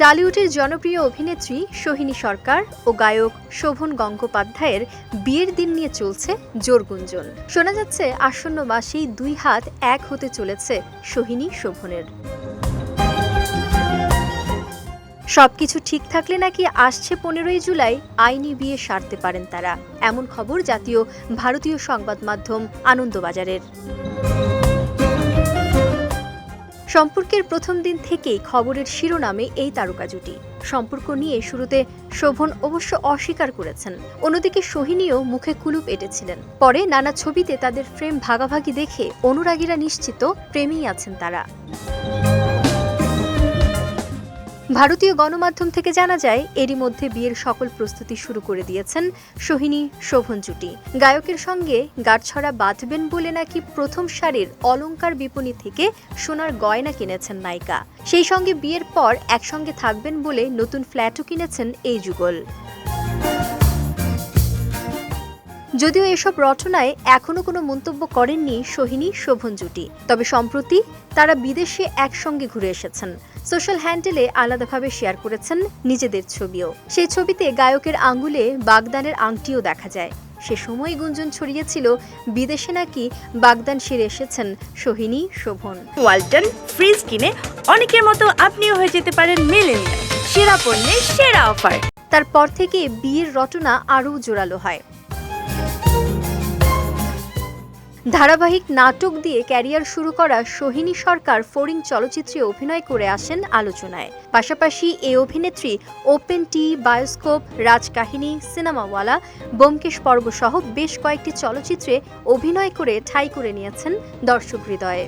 টালিউডের জনপ্রিয় অভিনেত্রী সোহিনী সরকার ও গায়ক শোভন গঙ্গোপাধ্যায়ের বিয়ের দিন নিয়ে চলছে জোর গুঞ্জন। শোনা যাচ্ছে, আসন্ন মাসেই দুই হাত এক হতে চলেছে সোহিনী শোভনের। সবকিছু ঠিক থাকলে নাকি আসছে পনেরোই জুলাই, আইনি বিয়ে সারতে পারেন তারা। এমন খবর জাতীয় ভারতীয় সংবাদ মাধ্যম আনন্দবাজারের। সম্পর্কের প্রথম দিন থেকেই খবরের শিরোনামে এই তারকা জুটি। সম্পর্ক নিয়ে শুরুতে শোভন অবশ্য অস্বীকার করেছেন। অন্যদিকে সোহিনীও মুখে কুলুপ এঁটেছিলেন। পরে নানা ছবিতে তাদের ফ্রেম ভাগাভাগি দেখে অনুরাগীরা নিশ্চিত প্রেমেই আছেন তারা। ভারতীয় গণমাধ্যম থেকে জানা যায়, এরই মধ্যে বিয়ের সকল প্রস্তুতি শুরু করে দিয়েছেন সোহিনী শোভন জুটি। গায়কের সঙ্গে গাঁটছড়া বাঁধবেন বলে নাকি প্রথম সারির অলঙ্কার বিপণী থেকে সোনার গয়না কিনেছেন নায়িকা। সেই সঙ্গে বিয়ের পর একসঙ্গে থাকবেন বলে নতুন ফ্ল্যাটও কিনেছেন এই যুগল। যদিও এসব রচনায় এখনও কোনো মন্তব্য করেননি সোহিনী শোভন জুটি। তবে সম্প্রতি তারা বিদেশে একসঙ্গে ঘুরে এসেছেন। সোশ্যাল হ্যান্ডেলে আলাদাভাবে শেয়ার করেছেন নিজেদের ছবিও। সেই ছবিতে গায়কের আঙ্গুলে বাগদানের আংটিও দেখা যায়। সে সময় গুঞ্জন ছড়িয়েছিল বিদেশে নাকি বাগদান সেরে এসেছেন সোহিনী শোভন। ওয়ালটন ফ্রিজ কিনে অনেকের মতো আপনিও হয়ে যেতে পারেন মেলেনিয়া সেরা পণ্যের সেরা অফার। তারপর থেকে বিয়ের রটনা আরও জোরালো হয়। ধারাবাহিক নাটক দিয়ে ক্যারিয়ার শুরু করা সোহিনী সরকার ফোরিং চলচ্চিত্রে অভিনয় করে আসেন আলোচনায়। পাশাপাশি এ অভিনেত্রী open tee, bioscope, Rajkahini, Cinemawala Byomkesh পর্ব সহ বেশ কয়েকটি চলচ্চিত্রে অভিনয় করে ঠাই করে নিয়েছেন দর্শক হৃদয়ে।